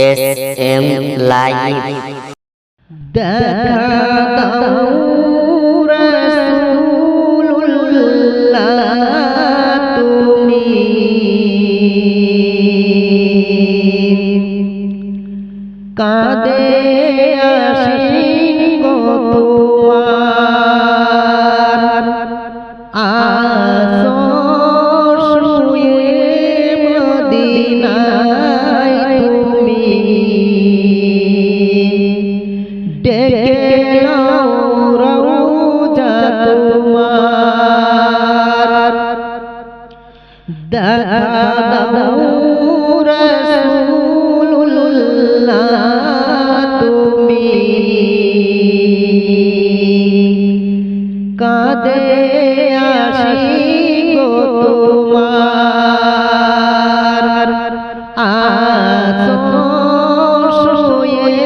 S M live দেখা তুমি কাঁদে আসি তোমার আ কাঁদে আসি গো তোমার। আসয়ে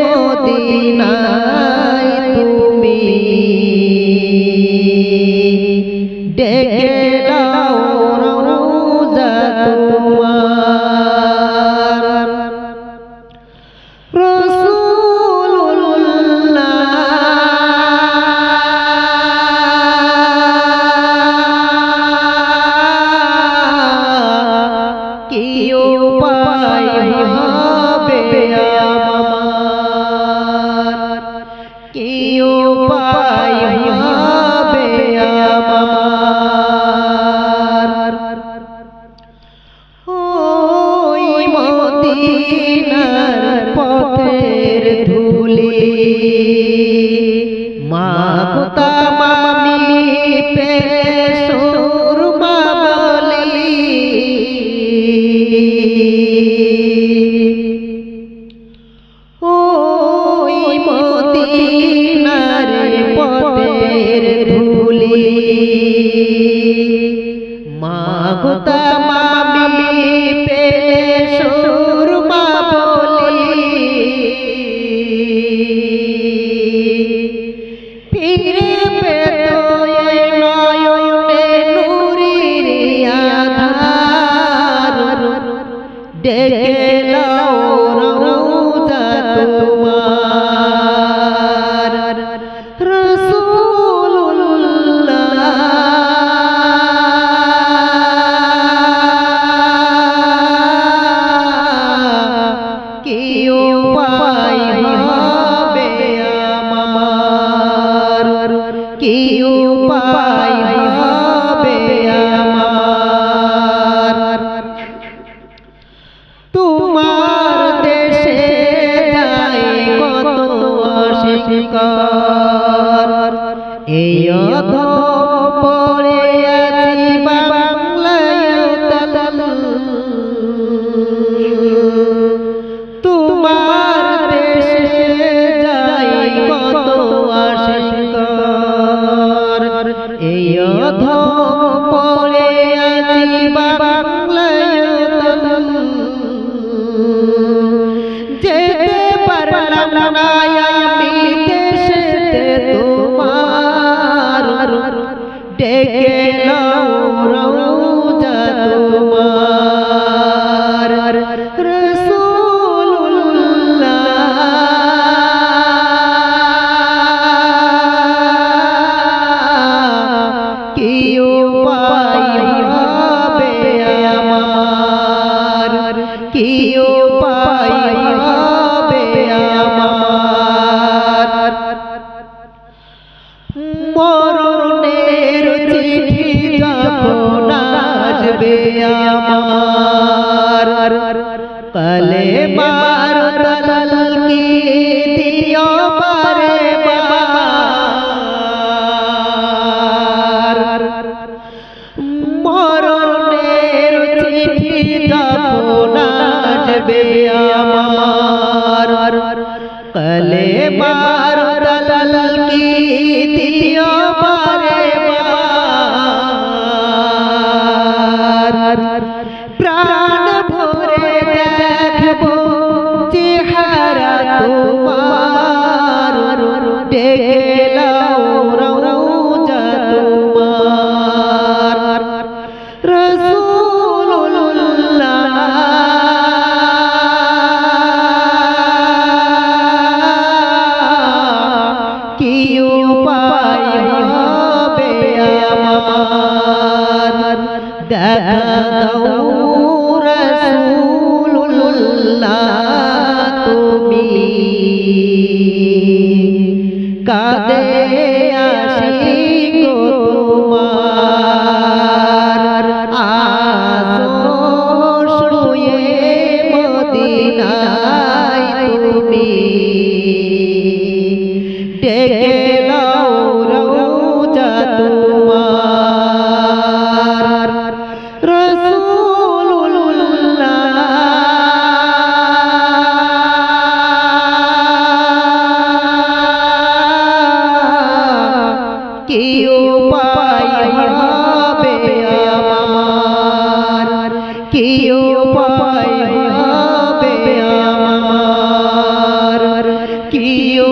মদিনায় তুমি মদিনার পথের ধুলি। মা মামি পেলে সুরমা বলি ওই মদিনার পথের এই অধম দেয়া কাঁদে আসি E frio.